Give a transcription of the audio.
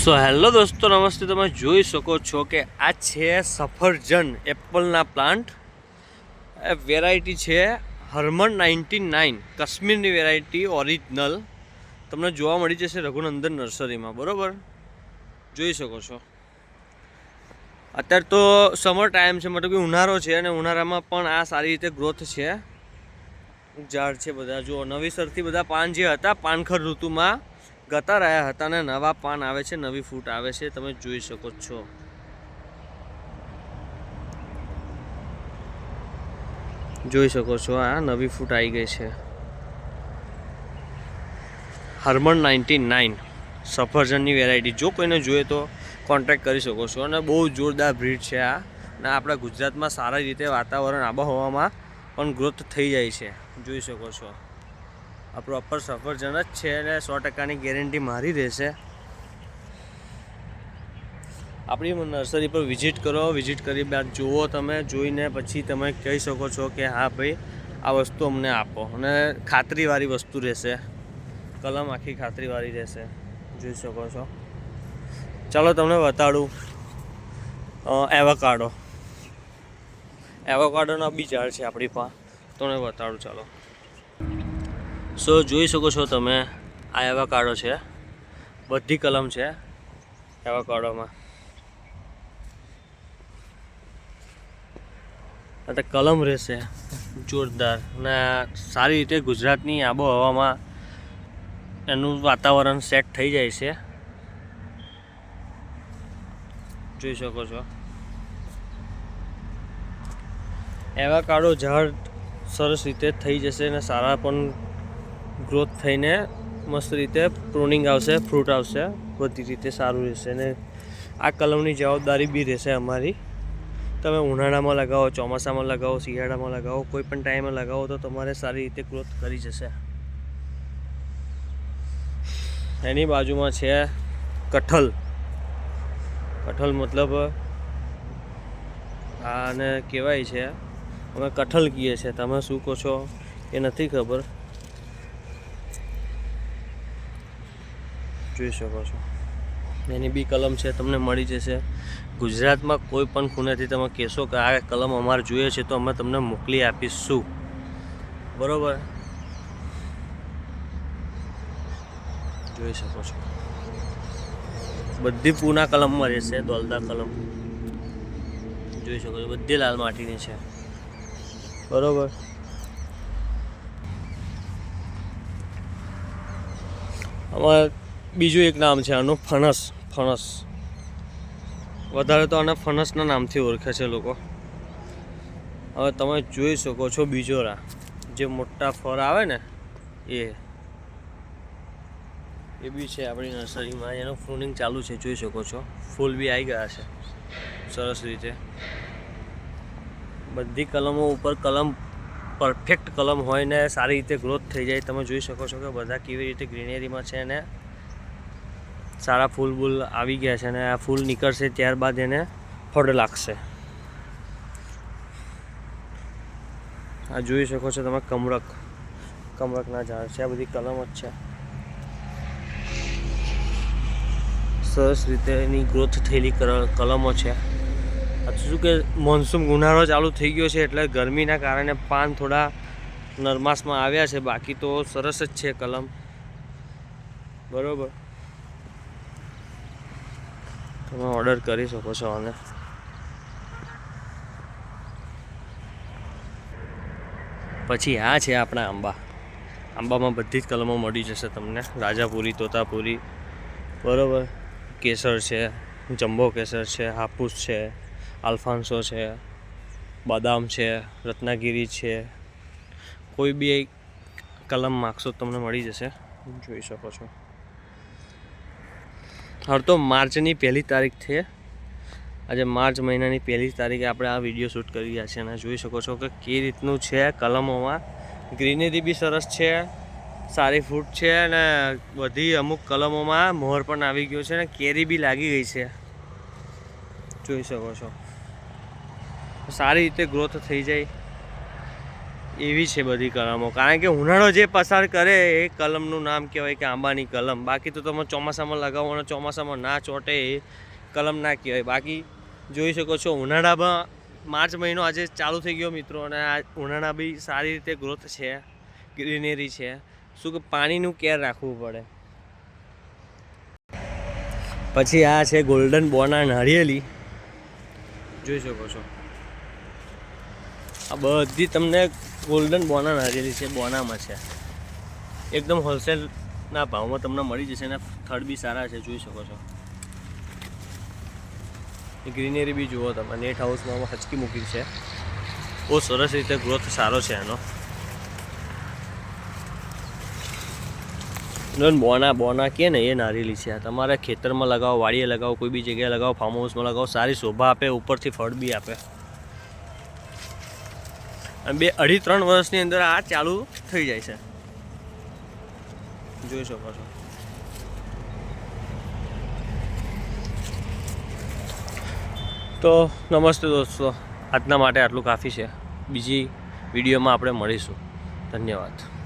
સો, hello દોસ્તો, નમસ્તે, તમે જોઈ શકો છો કે આ છે સફરજન એપલના પ્લાન્ટ. વેરાયટી છે હર્મન નાઇન્ટી નાઇન, કાશ્મીરની વેરાયટી ઓરિજિનલ તમને જોવા મળી જશે રઘુનંદન નર્સરીમાં, બરાબર? જોઈ શકો છો. અત્યારે તો સમર ટાઈમ છે, મતલબ કે ઉનાળો છે અને ઉનાળામાં પણ આ સારી રીતે ગ્રોથ છે. ઝાડ છે બધા, જુઓ નવીસરથી બધા પાન જે હતા, પાનખર ઋતુમાં ગતા રહ્યા હતા અને નવા પાન આવે છે, નવી ફૂટ આવે છે, તમે જોઈ શકો છો. જોઈ શકો છો, આ નવી ફૂટ આવી ગઈ છે. હરમન નાઇન્ટી નાઇન, સફરજનની વેરાયટી. જો કોઈને જોઈએ તો કોન્ટેક્ટ કરી શકો છો અને બહુ જોરદાર બ્રીડ છે આ. અને આપણા ગુજરાતમાં સારી રીતે વાતાવરણ, આબોહવામાં પણ ગ્રોથ થઈ જાય છે. જોઈ શકો છો. આ પ્રોપર સફરજન જ છે અને સો ટકાની ગેરંટી મારી રહેશે. આપણી નર્સરી પર વિઝિટ કરો વિઝિટ કરી બાદ જુઓ તમે, જોઈને પછી તમે કહી શકો છો કે હા ભાઈ, આ વસ્તુ અમને આપો અને ખાતરીવાળી વસ્તુ રહેશે. કલમ આખી ખાતરીવાળી રહેશે. જોઈ શકો છો. ચાલો તમને બતાડું. એવોકાડો એવોકાડોના બી ઝાડ છે આપણી પાસે. તમને બતાડું, ચાલો. સો જોઈ શકો છો તમે, આ એવા કાળો છે, બધી કલમ છે એવા કાળોમાં. તો કલમ રહેશે, જોરદાર. અને સારી રીતે ગુજરાતની આબોહવામાં એનું વાતાવરણ સેટ થઈ જાય છે. જોઈ શકો છો. એવા કાળો ઝાડ સરસ રીતે થઈ જશે અને સારા પણ ગ્રોથ થઈને મસ્ત રીતે પ્રોનિંગ આવશે ફ્રૂટ આવશે, બધી રીતે સારું રહેશે. અને આ કલમની જવાબદારી બી રહેશે અમારી. તમે ઉનાળામાં લગાવો, ચોમાસામાં લગાવો, શિયાળામાં લગાવો, કોઈ પણ ટાઈમે લગાવો તો તમારે સારી રીતે ગ્રોથ કરી જશે. એની બાજુમાં છે કઠલ. કઠલ મતલબ આને કહેવાય છે, અમે કઠલ કહીએ છીએ. તમે શું કહો છો એ નથી ખબર. જોઈ શકો છો. એની બી કલમ છે, તમને મળી જશે. ગુજરાતમાં કોઈ પણ ખૂણેથી તમે કહેશો કે આ કલમ અમારે જોઈએ છે, તો અમે તમને મોકલી આપીશું. બરોબર? જોઈ શકો છો. બધી પૂના કલમમાં રહેશે, દોલદા કલમ. જોઈ શકો છો, બધી લાલ માટીની છે. બરોબર? આમાં બીજું એક નામ છે આનું, ફણસ ફણસ. વધારે તો આને ફણસના નામથી ઓળખે છે લોકો. હવે તમે જોઈ શકો છો બીજોરા. જે મોટા ફળ આવે ને, એ. એ બી છે આપણી નર્સરીમાં, એનું ફ્રૂનિંગ ચાલુ છે, જોઈ શકો છો. ફૂલ બી આવી ગયા છે. સરસ રીતે. બધી કલમો ઉપર કલમ પરફેક્ટ કલમ હોય ને, સારી રીતે ગ્રોથ થઈ જાય. તમે જોઈ શકો છો કે બધા કેવી રીતે ગ્રીનરીમાં છે ને સારા ફૂલ બૂલ આવી ગયા છે અને આ ફૂલ નીકળશે ત્યારબાદ એને ફળ લાગશે. આ જોઈ શકો છો તમે કમરક. કમરકના ઝાડ છે, આ બધી કલમ જ છે. સરસ રીતે એની ગ્રોથ થયેલી કલમો છે. શું કે મોન્સૂન ઉનાળો ચાલુ થઈ ગયો છે એટલે ગરમીના કારણે પાન થોડા નરમાસમાં આવ્યા છે, બાકી તો સરસ જ છે કલમ. બરોબર. તમે ઓર્ડર કરી શકો છો આને. પછી આ છે આપણા આંબા. આંબામાં બધી જ કલમો મળી જશે તમને. રાજાપુરી, તોતાપુરી, બરોબર. કેસર છે, જમ્બો કેસર છે, હાપૂસ છે આલ્ફાન્સો છે, બદામ છે, રત્નાગીરી છે. કોઈ બી કલમ માગશો તમને મળી જશે. જોઈ શકો છો. હાલ તો માર્ચની પહેલી તારીખ છે. આજે માર્ચ મહિનાની પહેલી તારીખે આપણે આ વીડિયો શૂટ કરી રહ્યા છીએ અને જોઈ શકો છો કે કઈ રીતનું છે કલમોમાં. ગ્રીનરી બી સરસ છે, સારી ફ્રૂટ છે અને બધી અમુક કલમોમાં મોહર પણ આવી ગયો છે અને કેરી બી લાગી ગઈ છે. જોઈ શકો છો. સારી રીતે ગ્રોથ થઈ જાય. એવી છે બધી કલમો. કારણ કે ઉનાળો જે પસાર કરે એ કલમનું નામ કહેવાય કે આંબાની કલમ. બાકી તો તમે ચોમાસામાં લગાવો અને ચોમાસામાં ના ચોટે એ કલમ ના કહેવાય. બાકી જોઈ શકો છો ઉનાળામાં માર્ચ મહિનો આજે ચાલુ થઈ ગયો મિત્રો અને આ ઉનાળા બી સારી રીતે ગ્રોથ છે ગ્રીનરી છે. શું કે પાણીનું કેર રાખવું પડે. પછી આ છે ગોલ્ડન બોના નાળિયેલી જોઈ શકો છો. આ બધી તમને ગોલ્ડન બોના નાળિયેલી છે, બોનામાં છે. એકદમ હોલસેલના ભાવમાં તમને મળી જશે અને થડ બી સારા છે, જોઈ શકો છો. ગ્રીનરી બી જુઓ તમે, નેટ હાઉસમાં હચકી મૂકી છે. બહુ સરસ રીતે ગ્રોથ સારો છે એનો. બોના બોના કે ને એ નારેલી છે. તમારે ખેતરમાં લગાવો, વાડીએ લગાવો, કોઈ બી જગ્યાએ લગાવો ફાર્મ હાઉસમાં લગાવો, સારી શોભા આપે, ઉપરથી ફળ બી આપે. બે અઢી ત્રણ વર્ષની અંદર આ ચાલુ થઈ જાય છે. જોઈ શકો છો. તો નમસ્તે દોસ્તો. આજના માટે આટલું કાફી છે. બીજી વિડીયોમાં આપણે મળીશું. ધન્યવાદ.